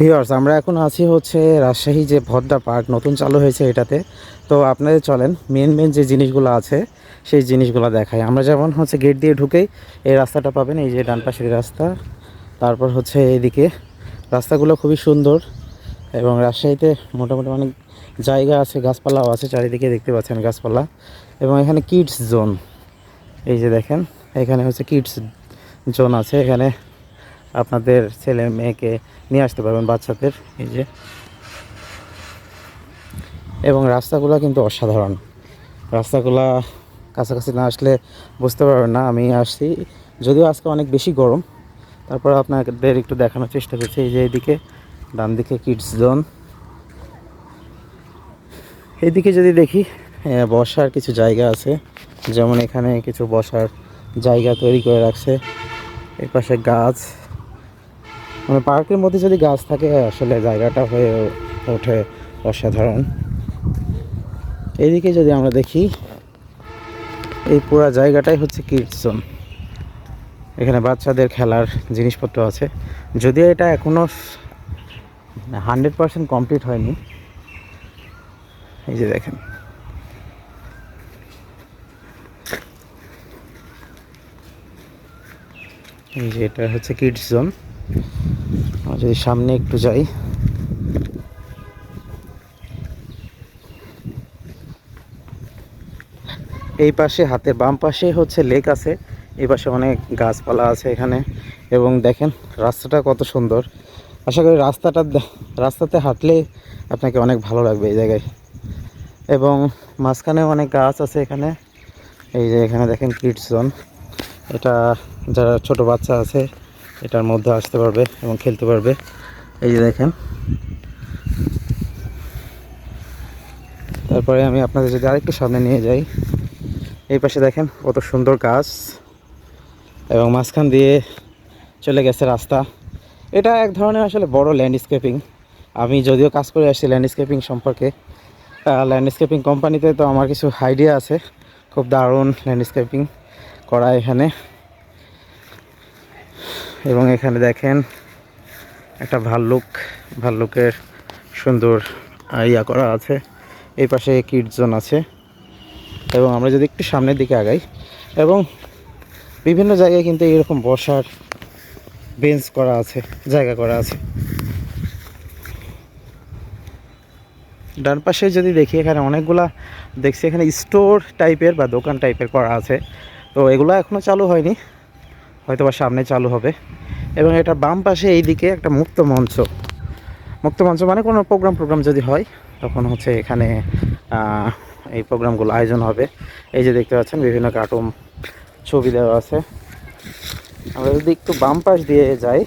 Viewers আমরা এখন আছি হচ্ছে রাজশাহী যে ভদ্রা পার্ক, নতুন চালু হয়েছে এটাতে। তো আপনাদের চলেন মেন মেন যে জিনিসগুলো আছে, সেই জিনিসগুলো দেখাই। আমরা যেমন হচ্ছে গেট দিয়ে ঢুকেই এই রাস্তাটা পাবেন, এই যে ডান পাশের রাস্তা। তারপর হচ্ছে এইদিকে, রাস্তাগুলো খুবই সুন্দর এবং রাজশাহীতে মোটামুটি অনেক জায়গা আছে, গাছপালাও আছে, চারিদিকে দেখতে পাচ্ছেন গাছপালা। এবং এখানে কিডস জোন এই যে দেখেন, এখানে হচ্ছে কিডস জোন আছে, এখানে আপনাদের ছেলে মেয়েকে নিয়ে আসতে পারবেন বাচ্চাদের, এই যে। এবং রাস্তাগুলো কিন্তু অসাধারণ। রাস্তাগুলা কাছাকাছি না আসলে বুঝতে পারবেন না, আমি আসছি। যদিও আজকে অনেক বেশি গরম, তারপর আপনাদের একটু দেখানোর চেষ্টা করছি। এই যে এইদিকে ডান দিকে কিডস জোন এইদিকে যদি দেখি বসার কিছু জায়গা আছে। যেমন এখানে কিছু বসার জায়গা তৈরি করে রাখছে। এর পাশে গাছ। মানে পার্কের মধ্যে যদি গাছ থাকে, আসলে জায়গাটা হয়ে ওঠে অসাধারণ। এইদিকে যদি আমরা দেখি, এই পুরো জায়গাটাই হচ্ছে কিডস জোন এখানে বাচ্চাদের খেলার জিনিসপত্র আছে। যদিও এটা এখনও হান্ড্রেড পার্সেন্ট কমপ্লিট হয়নি। এই যে দেখেন। এই যে এটা হচ্ছে কিডস জোন যদি সামনে একটু যাই। এই পাশে হাতের বাম পাশে হচ্ছে লেক আছে, এই পাশে অনেক গাছপালা আছে এখানে। এবং দেখেন, রাস্তাটা কত সুন্দর। আশা করি রাস্তাটা রাস্তাতে হাঁটলে আপনাকে অনেক ভালো লাগবে এই জায়গায়। এবং মাঝখানে অনেক গাছ আছে এখানে। এই যে এখানে দেখেন কিডস জোন। এটা যারা ছোট বাচ্চা আছে এটার মধ্যে আসতে পারবে এবং খেলতে পারবে। এই যে দেখেন। তারপরে আমি আপনাদের যদি আরেকটু সামনে নিয়ে যাই, এই পাশে দেখেন কত সুন্দর গাছ এবং মাঝখান দিয়ে চলে গেছে রাস্তা। এটা এক ধরনের আসলে বড় ল্যান্ডস্কেপিং আমি যদিও কাজ করে আসছি ল্যান্ডস্কেপিং সম্পর্কে। ল্যান্ডস্কেপিং কোম্পানিতে তো আমার কিছু আইডিয়া আছে। খুব দারুণ ল্যান্ডস্কেপিং করা এখানে। এবং এখানে দেখেন একটা ভাল্লুক, ভাল্লুকের সুন্দর ইয়া করা আছে। এই পাশে কিড জোন আছে। এবং আমরা যদি একটু সামনের দিকে আগাই, এবং বিভিন্ন জায়গায় কিন্তু এরকম বসার বেঞ্চ করা আছে, জায়গা করা আছে। ডান পাশে যদি দেখি, এখানে অনেকগুলা, দেখছি এখানে স্টোর টাইপের বা দোকান টাইপের করা আছে। তো এগুলো এখনও চালু হয়নি। হয়তো বা সামনে চালু হবে। এবং এটা বাম পাশে এইদিকে একটা মুক্ত মঞ্চ। মুক্ত মঞ্চ মানে কোনো প্রোগ্রাম প্রোগ্রাম যদি হয়, তখন হচ্ছে এখানে এই প্রোগ্রামগুলো আয়োজন হবে। এই যে দেখতে পাচ্ছেন, বিভিন্ন কার্টুন ছবি দেওয়া আছে। আমরা যদি একটু বাম পাশ দিয়ে যাই,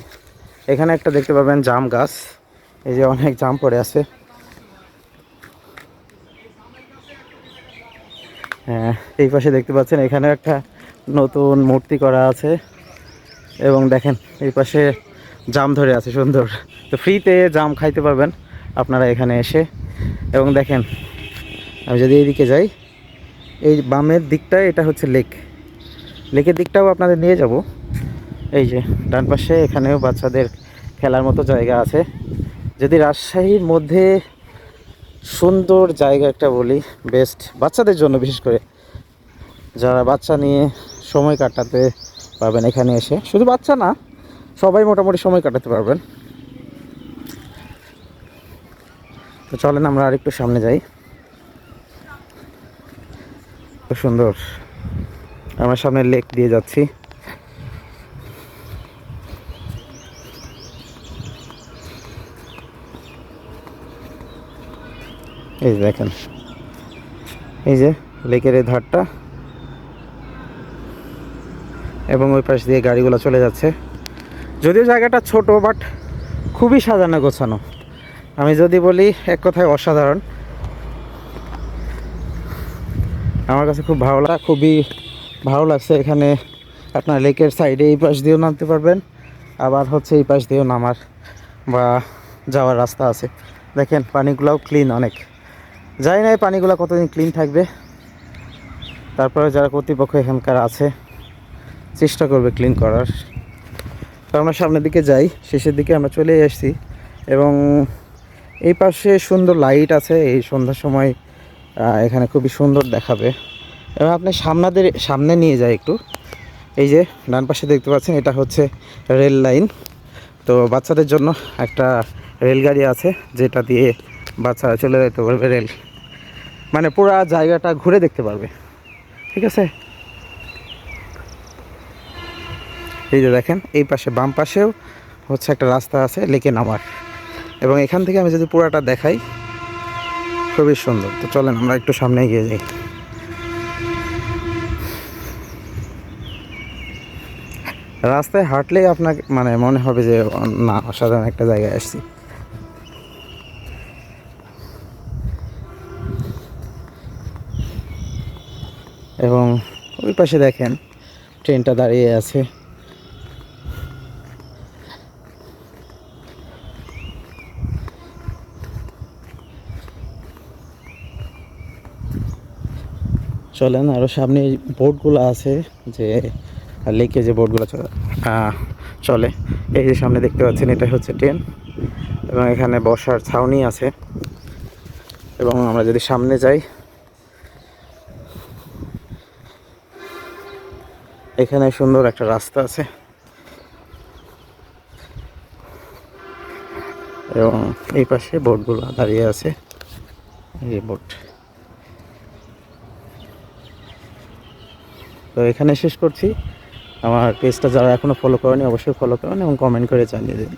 এখানে একটা দেখতে পাবেন জাম গাছ। এই যে অনেক জাম পড়ে আছে। হ্যাঁ এই পাশে দেখতে পাচ্ছেন এখানে একটা নতুন মূর্তি করা আছে। এবং দেখেন, এই পাশে জাম ধরে আছে, সুন্দর। তো ফ্রিতে জাম খাইতে পারবেন আপনারা এখানে এসে। এবং দেখেন, আমি যদি এইদিকে যাই, এই বামের দিকটা, এটা হচ্ছে লেক লেকের দিকটাও আপনাদের নিয়ে যাব। এই যে, ডান পাশে এখানেও বাচ্চাদের খেলার মতো জায়গা আছে। যদি রাজশাহীর মধ্যে সুন্দর জায়গা একটা বলি বেস্ট বাচ্চাদের জন্য বিশেষ করে। যারা বাচ্চা নিয়ে সময় কাটাতে পারবেন এখানে এসে। শুধু বাচ্চা না, সবাই মোটামুটি সময় কাটাতে পারবেন। তো চলেন আমরা আরেকটু সামনে যাই। সুন্দর। আমার সামনে লেক দিয়ে যাচ্ছি। এই দেখেন। এই যে লেকের এই ধারটা। এবং ওই পাশ দিয়ে গাড়িগুলো চলে যাচ্ছে। যদিও জায়গাটা ছোট বাট খুবই সাজানো গোছানো। আমি যদি বলি এক কথায় অসাধারণ। আমার কাছে খুব ভালো লাগা খুবই ভালো লাগছে এখানে। আপনার লেকের সাইডে এই পাশ দিয়েও নামতে পারবেন, আবার হচ্ছে এই পাশ দিয়েও নামার বা যাওয়ার রাস্তা আছে। দেখেন, পানিগুলোও ক্লিন অনেক। জানি না এই পানিগুলো কতদিন ক্লিন থাকবে। তারপরে যারা কর্তৃপক্ষ এখানকার আছে চেষ্টা করবে ক্লিন করার। তো আমরা সামনের দিকে যাই, শেষের দিকে আমরা চলে এসেছি এবং এই পাশে সুন্দর লাইট আছে, এই সন্ধ্যার সময় এখানে খুবই সুন্দর দেখাবে। এবং আপনি সামনাদের, সামনে নিয়ে যায় একটু। এই যে, ডান পাশে দেখতে পাচ্ছেন, এটা হচ্ছে রেল লাইন তো বাচ্চাদের জন্য একটা রেলগাড়ি আছে, যেটা দিয়ে বাচ্চারা চলে যেতে পারবে রেল মানে পুরা জায়গাটা ঘুরে দেখতে পারবে। ঠিক আছে? এই যে দেখেন, এই পাশে বাম পাশেও হচ্ছে একটা রাস্তা আছে, লেকে নামার। এবং এখান থেকে আমি যদি পুরাটা দেখাই, খুবই সুন্দর। তো চলেন, আমরা একটু সামনে এগিয়ে যাই। রাস্তায় হাঁটলেই আপনাকে মানে মনে হবে যে, না, অসাধারণ একটা জায়গায় আসছি। এবং ওই পাশে দেখেন, ট্রেনটা দাঁড়িয়ে আছে। চলেন আরও সামনে বোটগুলো আছে যে লেকে যে বোটগুলো চলে। এই যে সামনে দেখতে পাচ্ছেন এটা হচ্ছে ট্রেন এবং এখানে বসার ছাউনি আছে। এবং আমরা যদি সামনে যাই, এখানে সুন্দর একটা রাস্তা আছে। এবং এই পাশে বোটগুলো দাঁড়িয়ে আছে। এই বোট। তো এখানে শেষ করছি। আমার পেজটা যারা এখনও ফলো করেনি, অবশ্যই ফলো করেন এবং কমেন্ট করে জানিয়ে দিন।